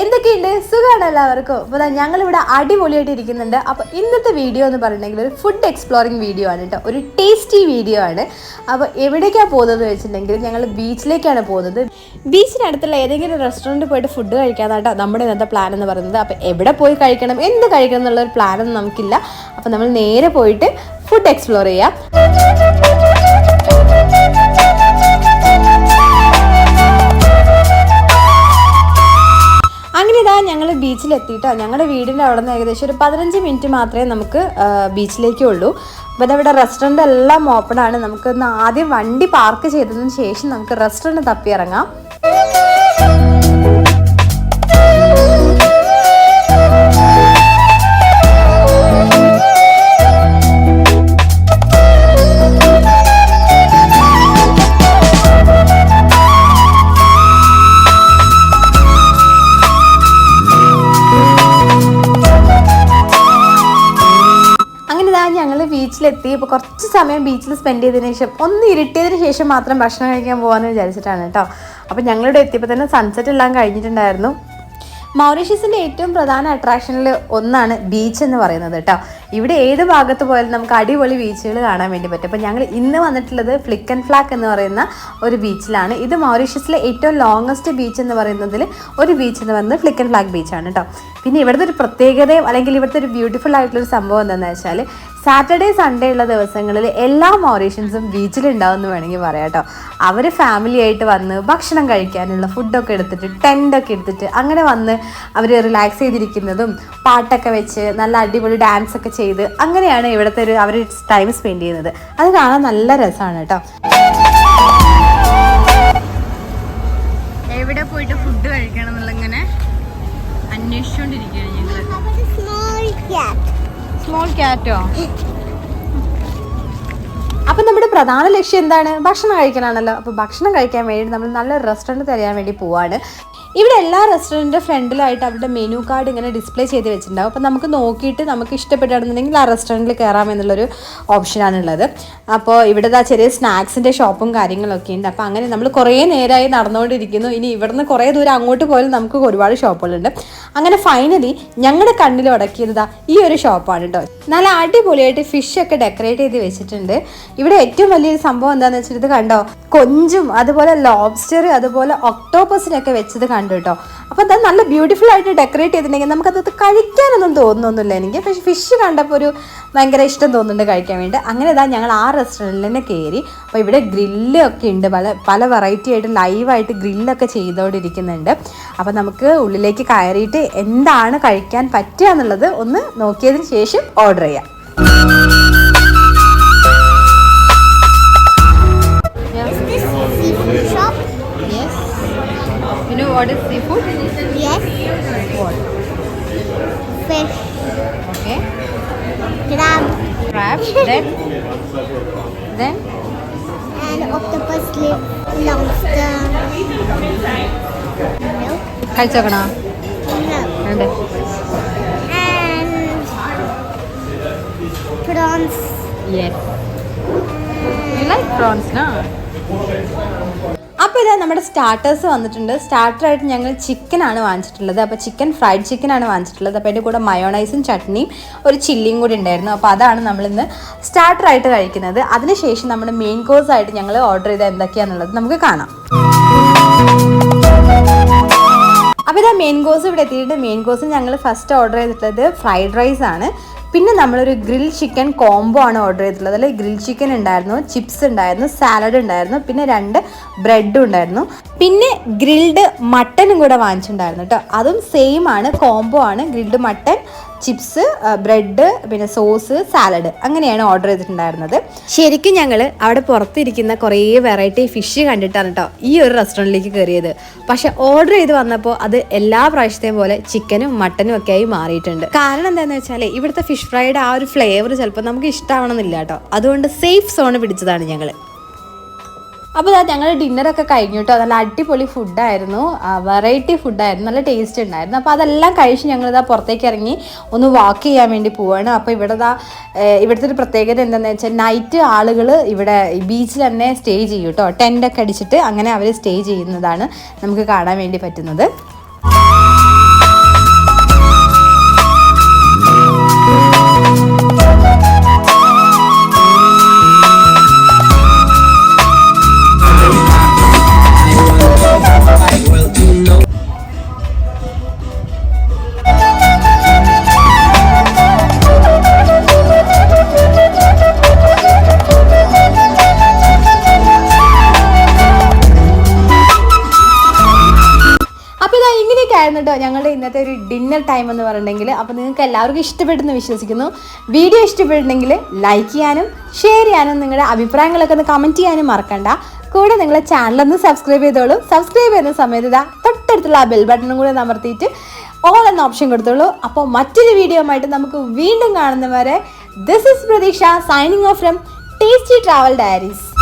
എന്തൊക്കെയുണ്ട്? സുഖമാണ് എല്ലാവർക്കും. അപ്പോൾ ഞങ്ങളിവിടെ അടിപൊളിയായിട്ട് ഇരിക്കുന്നുണ്ട് അപ്പോൾ ഇന്നത്തെ വീഡിയോ എന്ന് പറഞ്ഞിട്ടുണ്ടെങ്കിൽ ഒരു ഫുഡ് എക്സ്പ്ലോറിംഗ് വീഡിയോ ആണ് കേട്ടോ ഒരു ടേസ്റ്റി വീഡിയോ ആണ്. അപ്പോൾ എവിടേക്കാണ് പോകുന്നത് വെച്ചിട്ടുണ്ടെങ്കിൽ ഞങ്ങൾ ബീച്ചിലേക്കാണ് പോകുന്നത്. ബീച്ചിനടുത്തുള്ള ഏതെങ്കിലും റെസ്റ്റോറന്റിൽ പോയിട്ട് ഫുഡ് കഴിക്കാനാട്ടോ നമ്മുടെ ഇന്നത്തെ പ്ലാൻ എന്ന് പറയുന്നത്. അപ്പോൾ എവിടെ പോയി കഴിക്കണം എന്ത് കഴിക്കണം എന്നുള്ളൊരു പ്ലാനൊന്നും നമുക്കില്ല. അപ്പോൾ നമ്മൾ നേരെ പോയിട്ട് ഫുഡ് എക്സ്പ്ലോർ ചെയ്യാം. അങ്ങനെ ഞങ്ങൾ ബീച്ചിലെത്തിയിട്ടോ. ഞങ്ങളുടെ വീടിന്റെ അവിടെ നിന്ന് ഏകദേശം ഒരു പതിനഞ്ച് മിനിറ്റ് മാത്രമേ നമുക്ക് ബീച്ചിലേക്കുള്ളൂ. അപ്പോൾ ഇതവിടെ റെസ്റ്റോറന്റ് എല്ലാം ഓപ്പൺ ആണ്. നമുക്ക് ആദ്യം വണ്ടി പാർക്ക് ചെയ്തതിന് ശേഷം നമുക്ക് റെസ്റ്റോറന്റ് തപ്പി ഇറങ്ങാം ബീച്ചിലെത്തി ഇപ്പോൾ കുറച്ച് സമയം ബീച്ചിൽ സ്പെൻഡ് ചെയ്തതിന് ശേഷം ഒന്ന് ഇരുട്ടിയതിന് ശേഷം മാത്രം ഭക്ഷണം കഴിക്കാൻ പോകാമെന്ന് വിചാരിച്ചിട്ടാണ് കേട്ടോ. അപ്പോൾ ഞങ്ങളിവിടെ എത്തിയപ്പോൾ തന്നെ സൺസെറ്റ് എല്ലാം കഴിഞ്ഞിട്ടുണ്ടായിരുന്നു. മൗറീഷ്യസിന്റെ ഏറ്റവും പ്രധാന അട്രാക്ഷനിൽ ഒന്നാണ് ബീച്ച് എന്ന് പറയുന്നത് കേട്ടോ. ഇവിടെ ഏത് ഭാഗത്ത് പോയാലും നമുക്ക് അടിപൊളി ബീച്ചുകൾ കാണാൻ വേണ്ടി പറ്റും. അപ്പോൾ ഞങ്ങൾ ഇന്ന് വന്നിട്ടുള്ളത് ഫ്ലിക്ക് ആൻഡ് ഫ്ലാക്ക് എന്ന് പറയുന്ന ഒരു ബീച്ചിലാണ് ഇത് മൗറീഷ്യസിലെ ഏറ്റവും ലോങ്ങസ്റ്റ് ബീച്ച് എന്ന് പറയുന്നതിൽ ഒരു ബീച്ച് എന്ന് പറയുന്നത് ഫ്ലിക്ക് ആൻഡ് ഫ്ലാക്ക് ബീച്ചാണ് കേട്ടോ പിന്നെ ഇവിടുത്തെ ഒരു പ്രത്യേകതയും അല്ലെങ്കിൽ ഇവിടുത്തെ ഒരു ബ്യൂട്ടിഫുൾ ആയിട്ടുള്ള ഒരു സംഭവം എന്താണെന്ന് വെച്ചാൽ സാറ്റർഡേ സൺഡേ ഉള്ള ദിവസങ്ങളിൽ എല്ലാ മൗറീഷ്യൻസും ബീച്ചിലുണ്ടാവും എന്ന് വേണമെങ്കിൽ പറയാം കേട്ടോ അവർ ഫാമിലി ആയിട്ട് വന്ന് ഭക്ഷണം കഴിക്കാനുള്ള ഫുഡൊക്കെ എടുത്തിട്ട് ടെന്റൊക്കെ എടുത്തിട്ട് അങ്ങനെ വന്ന് അവർ റിലാക്സ് ചെയ്തിരിക്കുന്നതും പാട്ടൊക്കെ വെച്ച് നല്ല അടിപൊളി ഡാൻസ് ഒക്കെ ചെയ്ത് അങ്ങനെയാണ് ഇവിടുത്തെ ഒരു അവർ ടൈം സ്പെൻഡ് ചെയ്യുന്നത്. അത് കാണാൻ നല്ല രസമാണ് കേട്ടോ. എവിടെ പോയിട്ട് ഫുഡ് കഴിക്കണം എന്നുള്ള ഇങ്ങനെ അന്വേഷിച്ചുകൊണ്ടിരിക്കുകയാണ് ഞങ്ങൾ. സ്മോൾ ക്യാറ്റോ അപ്പം നമ്മുടെ പ്രധാന ലക്ഷ്യം എന്താണ്? ഭക്ഷണം കഴിക്കലാണല്ലോ. അപ്പോൾ ഭക്ഷണം കഴിക്കാൻ വേണ്ടി നമ്മൾ നല്ല റെസ്റ്റോറന്റ് തിരയാൻ വേണ്ടി പോവാണ്. ഇവിടെ എല്ലാ റെസ്റ്റോറന്റിന്റെ ഫ്രണ്ടിലായിട്ട് അവരുടെ മെനു കാർഡ് ഇങ്ങനെ ഡിസ്പ്ലേ ചെയ്ത് വെച്ചിട്ടുണ്ടാവും. അപ്പോൾ നമുക്ക് നോക്കിയിട്ട് നമുക്ക് ഇഷ്ടപ്പെട്ടാണെന്നുണ്ടെങ്കിൽ ആ റെസ്റ്റോറന്റിൽ കയറാം എന്നുള്ളൊരു ഓപ്ഷനാണുള്ളത് അപ്പോൾ ഇവിടെ ആ ചെറിയ സ്നാക്സിന്റെ ഷോപ്പും കാര്യങ്ങളൊക്കെ ഉണ്ട്. അപ്പോൾ അങ്ങനെ നമ്മൾ കുറേ നേരമായി നടന്നുകൊണ്ടിരിക്കുന്നു. ഇനി ഇവിടുന്ന് കുറേ ദൂരം അങ്ങോട്ട് പോയാലും നമുക്ക് ഒരുപാട് ഷോപ്പുകളുണ്ട് അങ്ങനെ ഫൈനലി ഞങ്ങളുടെ കണ്ണിൽ ഉടക്കിയത് ഈ ഒരു ഷോപ്പാണ് കേട്ടോ നല്ല അടിപൊളിയായിട്ട് ഫിഷ് ഒക്കെ ഡെക്കറേറ്റ് ചെയ്ത് വെച്ചിട്ടുണ്ട്. ഇവിടെ ഏറ്റവും വലിയൊരു സംഭവം എന്താണെന്ന് വെച്ചിട്ട് ഇത് കണ്ടോ? കൊഞ്ചും അതുപോലെ ലോബ്സ്റ്റർ അതുപോലെ ഒക്ടോപ്പസിനൊക്കെ വെച്ചത് കണ്ടു കേട്ടോ. അപ്പോൾ അത് നല്ല ബ്യൂട്ടിഫുൾ ആയിട്ട് ഡെക്കറേറ്റ് ചെയ്തിട്ടുണ്ടെങ്കിൽ നമുക്കത് കഴിക്കാനൊന്നും തോന്നുന്നൊന്നുമില്ല. എനിക്ക് പക്ഷെ ഫിഷ് കണ്ടപ്പോൾ ഒരു ഭയങ്കര ഇഷ്ടം തോന്നുന്നുണ്ട് കഴിക്കാൻ വേണ്ടി. അങ്ങനെ ഇതാ ഞങ്ങൾ ആ റെസ്റ്റോറന്റിൽ തന്നെ കയറി അപ്പോൾ ഇവിടെ ഗ്രില്ലൊക്കെ ഉണ്ട്. പല പല വെറൈറ്റി ആയിട്ട് ലൈവായിട്ട് ഗ്രില്ലൊക്കെ ചെയ്തുകൊണ്ടിരിക്കുന്നുണ്ട് അപ്പോൾ നമുക്ക് ഉള്ളിലേക്ക് കയറിയിട്ട് എന്താണ് കഴിക്കാൻ പറ്റുക എന്നുള്ളത് ഒന്ന് നോക്കിയതിന് ശേഷം ഓർഡർ ചെയ്യാം. crab then then and octopus lip, lobster. No. കഴിച്ചോക്കണോ No. ഉണ്ട് And prawns. Yes you like prawns no അപ്പോൾ ഇതാ നമ്മുടെ സ്റ്റാർട്ടേഴ്സ് വന്നിട്ടുണ്ട്. സ്റ്റാർട്ടറായിട്ട് ഞങ്ങൾ ചിക്കൻ ആണ് വാങ്ങിച്ചിട്ടുള്ളത്. അപ്പോൾ ചിക്കൻ ഫ്രൈഡ് ചിക്കൻ ആണ് വാങ്ങിച്ചിട്ടുള്ളത്. അപ്പോൾ അതിന്റെ കൂടെ മയോണൈസും ചട്നിയും ഒരു ചില്ലിയും കൂടി ഉണ്ടായിരുന്നു. അപ്പോൾ അതാണ് നമ്മളിന്ന് സ്റ്റാർട്ടറായിട്ട് കഴിക്കുന്നത്. അതിനുശേഷം നമ്മുടെ മെയിൻ കോഴ്സ് ആയിട്ട് ഞങ്ങൾ ഓർഡർ ചെയ്ത എന്തൊക്കെയാണെന്നുള്ളത് നമുക്ക് കാണാം. അപ്പോൾ ഇതാ മെയിൻ കോഴ്സ് ഇവിടെ എത്തിയിട്ട് മെയിൻ കോഴ്സ് ഞങ്ങൾ ഫസ്റ്റ് ഓർഡർ ചെയ്തിട്ടുള്ളത് ഫ്രൈഡ് റൈസ് ആണ്. പിന്നെ നമ്മളൊരു ഗ്രിൽ ചിക്കൻ കോംബോ ആണ് ഓർഡർ ചെയ്തിട്ടുള്ളത്. അതിൽ ഗ്രിൽ ചിക്കൻ ഉണ്ടായിരുന്നു ചിപ്സ് ഉണ്ടായിരുന്നു സാലഡ് ഉണ്ടായിരുന്നു പിന്നെ രണ്ട് ബ്രെഡും ഉണ്ടായിരുന്നു. പിന്നെ ഗ്രിൽഡ് മട്ടനും കൂടെ വാങ്ങിച്ചിട്ടുണ്ടായിരുന്നു കേട്ടോ അതും സെയിം ആണ് കോംബോ ആണ് ഗ്രിൽഡ് മട്ടൻ ചിപ്സ് ബ്രെഡ് പിന്നെ സോസ് സാലഡ് അങ്ങനെയാണ് ഓർഡർ ചെയ്തിട്ടുണ്ടായിരുന്നത്. ശരിക്കും ഞങ്ങൾ അവിടെ പുറത്തിരിക്കുന്ന കുറേ വെറൈറ്റി ഫിഷ് കണ്ടിട്ടാണ് കേട്ടോ ഈ ഒരു റെസ്റ്റോറന്റിലേക്ക് കയറിയത്. പക്ഷെ ഓർഡർ ചെയ്ത് വന്നപ്പോൾ അത് എല്ലാ പ്രാവശ്യത്തെയും പോലെ ചിക്കനും മട്ടനും ഒക്കെ ആയി മാറിയിട്ടുണ്ട്. കാരണം എന്താണെന്ന് വെച്ചാൽ ഇവിടുത്തെ ഫിഷ് ഫ്രൈയുടെ ആ ഒരു ഫ്ലേവർ ചിലപ്പോൾ നമുക്ക് ഇഷ്ടമാവണമെന്നില്ല കേട്ടോ അതുകൊണ്ട് സേഫ് സോൺ പിടിച്ചതാണ് ഞങ്ങൾ അപ്പോൾ അതാ ഞങ്ങളുടെ ഡിന്നറൊക്കെ കഴിഞ്ഞു കേട്ടോ നല്ല അടിപൊളി ഫുഡായിരുന്നു വെറൈറ്റി ഫുഡായിരുന്നു നല്ല ടേസ്റ്റ് ഉണ്ടായിരുന്നു. അപ്പോൾ അതെല്ലാം കഴിച്ച് ഞങ്ങളിതാ പുറത്തേക്ക് ഇറങ്ങി ഒന്ന് വാക്ക് ചെയ്യാൻ വേണ്ടി പോവാണ്. അപ്പോൾ ഇവിടെ ഇതാ ഇവിടുത്തെ ഒരു പ്രത്യേകത എന്താണെന്ന് വെച്ചാൽ നൈറ്റ് ആളുകൾ ഇവിടെ ബീച്ചിൽ തന്നെ സ്റ്റേ ചെയ്യും കേട്ടോ ടെന്റൊക്കെ അടിച്ചിട്ട് അങ്ങനെ അവർ സ്റ്റേ ചെയ്യുന്നതാണ് നമുക്ക് കാണാൻ വേണ്ടി പറ്റുന്നത്. ആയിരുന്നു കേട്ടോ ഞങ്ങളുടെ ഇന്നത്തെ ഒരു ഡിന്നർ ടൈം എന്ന് പറഞ്ഞിട്ടുണ്ടെങ്കിൽ അപ്പോൾ നിങ്ങൾക്ക് എല്ലാവർക്കും ഇഷ്ടപ്പെട്ടെന്ന് വിശ്വസിക്കുന്നു. വീഡിയോ ഇഷ്ടപ്പെട്ടിട്ടുണ്ടെങ്കിൽ ലൈക്ക് ചെയ്യാനും ഷെയർ ചെയ്യാനും നിങ്ങളുടെ അഭിപ്രായങ്ങളൊക്കെ ഒന്ന് കമന്റ് ചെയ്യാനും മറക്കണ്ട. കൂടെ നിങ്ങളെ ചാനലൊന്ന് സബ്സ്ക്രൈബ് ചെയ്തോളൂ. സബ്സ്ക്രൈബ് ചെയ്യുന്ന സമയത്ത് ഇതാ തൊട്ടടുത്തുള്ള ആ ബെൽ ബട്ടണും കൂടെ അമർത്തിയിട്ട് ഓൾ എന്ന ഓപ്ഷൻ കൊടുത്തോളൂ. അപ്പോൾ മറ്റൊരു വീഡിയോ ആയിട്ട് നമുക്ക് വീണ്ടും കാണുന്നവരെ this is Pratheeksha signing off from tasty travel diaries